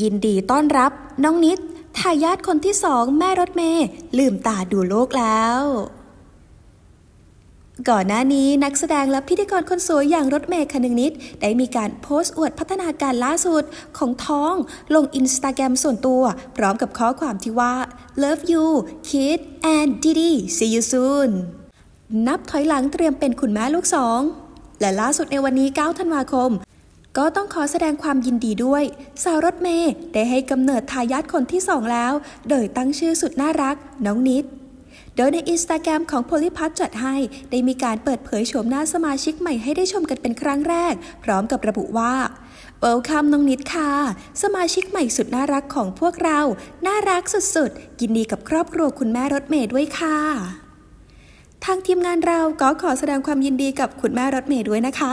ยินดีต้อนรับน้องนิดทายาทคนที่สองแม่รถเมย์ลืมตาดูโลกแล้ว ก่อนหน้านี้นักแสดงและพิธีกรคนสวยอย่างรถเมย์คนึงนิด ได้มีการโพสต์อวดพัฒนาการล่าสุดของท้องลงอินสตาแกรมส่วนตัว พร้อมกับข้อความที่ว่า love you kid and Didi see you soon นับถอยหลังเตรียมเป็นคุณแม่ลูกสองและล่าสุดในวันนี้ 9 ธันวาคม ก็ต้องขอแสดงความยินดีด้วย สาวรถเมย์ได้ให้กำเนิดทายาทคนที่สองแล้ว โดยตั้งชื่อสุดน่ารัก น้องนิด โดยในอินสตาแกรมของโพลิพัทจัดให้ ได้มีการเปิดเผยโฉมหน้าสมาชิกใหม่ให้ได้ชมกันเป็นครั้งแรก พร้อมกับระบุว่า Welcome น้องนิดค่ะ สมาชิกใหม่สุดน่ารักของพวกเรา น่ารักสุดๆ ยินดีกับครอบครัวคุณแม่รถเมย์ด้วยค่ะ ทางทีมงานเราก็ขอแสดงความยินดีกับคุณแม่รถเมย์ด้วยนะคะ